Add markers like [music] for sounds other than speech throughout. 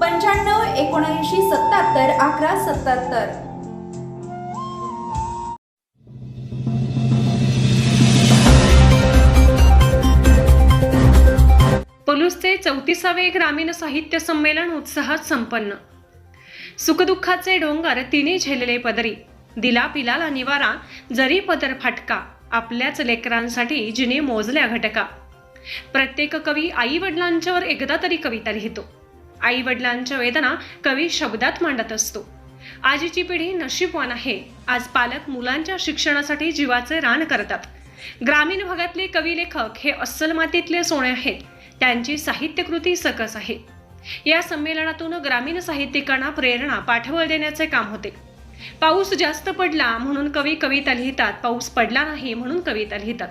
पंच्याण्णव एकोणऐंशी सत्याहत्तर अकरा सत्याहत्तर. पलूसचे चौतीसावे ग्रामीण साहित्य संमेलन उत्साहात संपन्न. सुखदुःखाचे डोंगर तिने झेलले पदरी. दिला पिलाला निवारा जरी पदर फाटका आपल्याच लेकरांसाठी जिने मोजल्या घटका. प्रत्येक कवी आई वडिलांच्यावर एकदा तरी कविता लिहितो. आई वडिलांच्या वेदना कवी शब्दात मांडत असतो. आजची पिढी नशीबवान आहे. आज पालक मुलांच्या शिक्षणासाठी जीवाचे रान करतात. ग्रामीण भागातले कवी लेखक हे अस्सल मातीतले सोने आहेत. त्यांची साहित्यकृती सकस आहे. या संमेलनातून ग्रामीण साहित्यिकांना प्रेरणा पाठबळ देण्याचे काम होते. पाऊस जास्त पडला म्हणून कवी कविता लिहितात. पाऊस पडला नाही म्हणून कविता लिहितात.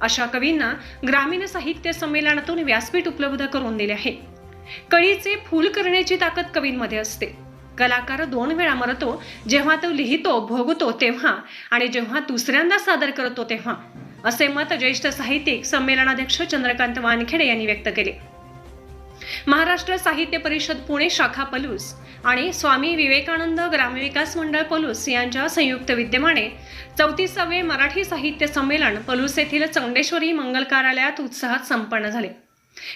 अशा कवींना ग्रामीण साहित्य संमेलनातून व्यासपीठ उपलब्ध करून दिले आहे. कळीचे फूल करण्याची ताकद कवींमध्ये असते. कलाकार दोन वेळा मरतो जेव्हा तो लिहितो भोगतो तेव्हा आणि जेव्हा दुसऱ्यांदा सादर करतो तेव्हा असे मत ज्येष्ठ साहित्यिक संमेलनाध्यक्ष चंद्रकांत वानखेडे यांनी व्यक्त केले. महाराष्ट्र साहित्य परिषद पुणे शाखा पलूस आणि स्वामी विवेकानंद ग्रामविकास मंडळ पलूस यांच्या संयुक्त विद्यमाने चौतीसावे मराठी साहित्य संमेलन पलूस येथील चौंडेश्वरी मंगल कार्यालयात उत्साहात संपन्न झाले.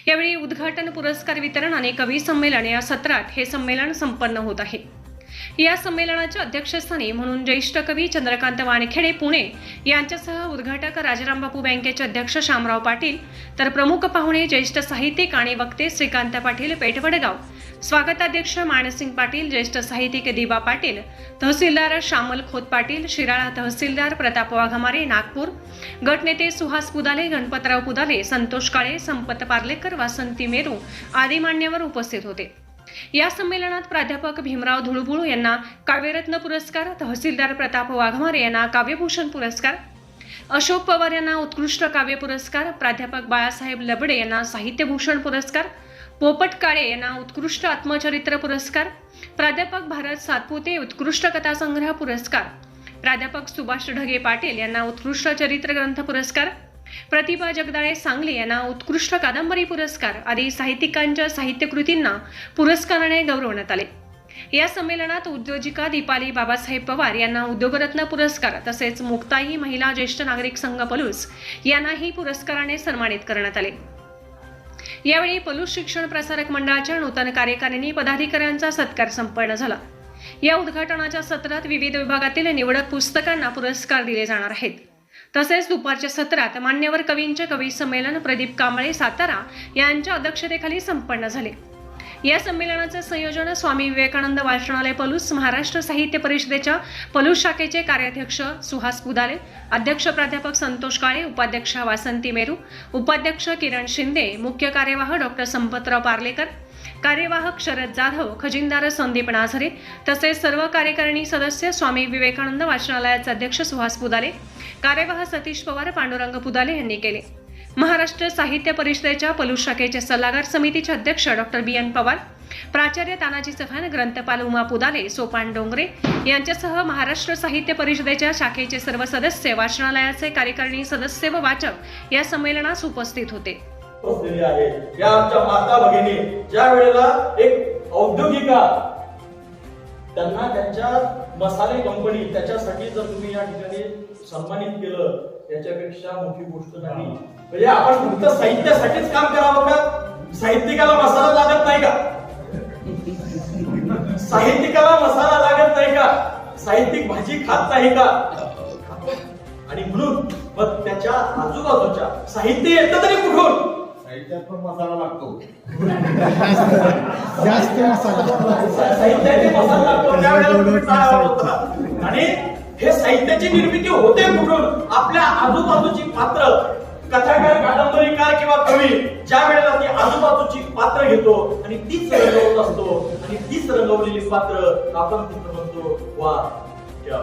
यावेळी उद्घाटन पुरस्कार वितरण आणि कवी संमेलन या सत्रात हे संमेलन संपन्न होत आहे. या संमेलनाच्या अध्यक्षस्थानी म्हणून ज्येष्ठ कवी चंद्रकांत वानखेडे पुणे यांच्यासह उद्घाटक राजाराम बापू बँकेचे अध्यक्ष शामराव पाटील तर प्रमुख पाहुणे ज्येष्ठ साहित्यिक आणि वक्ते श्रीकांत पाटील पेठवडगाव. स्वागताध्यक्ष मानसिंग पाटील ज्येष्ठ साहित्यिक दिबा पाटील तहसीलदार श्यामल खोत पाटील शिराळा तहसीलदार प्रताप वाघमारे नागपूर. गटनेते सुहास पुदाले गणपतराव पुदाले संतोष काळे संपत पार्लेकर वासंती मेरू आदी मान्यवर उपस्थित होते. या संमेलनात प्राध्यापक भीमराव धुळबुळ यांना काव्यरत्न पुरस्कार तहसीलदार प्रताप वाघमारे यांना काव्यभूषण पुरस्कार अशोक पवार यांना उत्कृष्ट काव्य पुरस्कार प्राध्यापक बाळासाहेब लबडे यांना साहित्यभूषण पुरस्कार पोपट काळे यांना उत्कृष्ट आत्मचरित्र पुरस्कार प्राध्यापक भारत सातपुते उत्कृष्ट कथासंग्रह पुरस्कार प्राध्यापक सुभाष ढगे पाटील यांना उत्कृष्ट चरित्र ग्रंथ पुरस्कार प्रतिभा जगदाळे सांगली यांना उत्कृष्ट कादंबरी पुरस्कार आदी साहित्यिकांच्या साहित्यकृतींना पुरस्काराने गौरवण्यात आले. या संमेलनात उद्योजिका दीपाली बाबासाहेब पवार यांना उद्योगरत्न पुरस्कार तसेच मुक्ताई महिला ज्येष्ठ नागरिक संघ पलूस यांनाही पुरस्काराने सन्मानित करण्यात आले. यावेळी पलूस शिक्षण प्रसारक मंडळाच्या नूतन कार्यकारिणी पदाधिकाऱ्यांचा सत्कार संपन्न झाला. या उद्घाटनाच्या सत्रात विविध विभागातील निवडक पुस्तकांना पुरस्कार दिले जाणार आहेत. तसेच दुपारच्या सत्रात मान्यवर कवींचे कवी संमेलन प्रदीप कांबळे सातारा यांच्या अध्यक्षतेखाली संपन्न झाले. या संमेलनाचे संयोजन स्वामी विवेकानंद वाचनालय पलूस महाराष्ट्र साहित्य परिषदेच्या पलूस शाखेचे कार्याध्यक्ष सुहास पुदाले अध्यक्ष प्राध्यापक संतोष काळे उपाध्यक्ष वासंती मेरू उपाध्यक्ष किरण शिंदे मुख्य कार्यवाह डॉक्टर संपतराव पार्लेकर कार्यवाहक शरद जाधव खजिनदार संदीप नाझरे तसेच सर्व कार्यकारिणी सदस्य स्वामी विवेकानंद वाचनालयाचे अध्यक्ष सुहास पुदाले कार्यवाह सतीश पवार पांडुरंग पुदाले यांनी केले. महाराष्ट्र साहित्य परिषदेच्या पलूस शाखेचे सल्लागार समितीचे अध्यक्ष डॉक्टर बी. एन. पवार प्राचार्य तानाजी चव्हाण ग्रंथपाल उमा पुदाले सोपान डोंगरे यांच्यासह महाराष्ट्र साहित्य परिषदेच्या शाखेचे सर्व सदस्य वाचनालयाचे कार्यकारिणी सदस्य व वाचक या संमेलनास उपस्थित होते. बसलेली आहे. या आमच्या माता भगिनी ज्या वेळेला एक औद्योगिका त्यांना त्यांच्या मसाले कंपनी त्याच्यासाठी जर तुम्ही या ठिकाणी सन्मानित केलं याच्यापेक्षा मोठी गोष्ट नाही. म्हणजे आपण फक्त साहित्यासाठीच काम करावं का? साहित्यिकाला मसाला लागत नाही का? साहित्यिकाला मसाला लागत नाही का? साहित्यिक भाजी खात नाही का? आणि म्हणून मग त्याच्या आजूबाजूच्या साहित्य येतं तरी कुठून? साहित्यात पण मसाला लागतो. [laughs] जास्त मसाला. आणि हे साहित्याची निर्मिती होते कुठून आपल्या आजूबाजूची पात्र कथाकार कादंबरीकार किंवा कवी ज्या वेळेला ती आजूबाजूची पात्र घेतो आणि तीच रंगवत असतो आणि तीच रंगवलेली पात्र आपण तिथं म्हणतो वा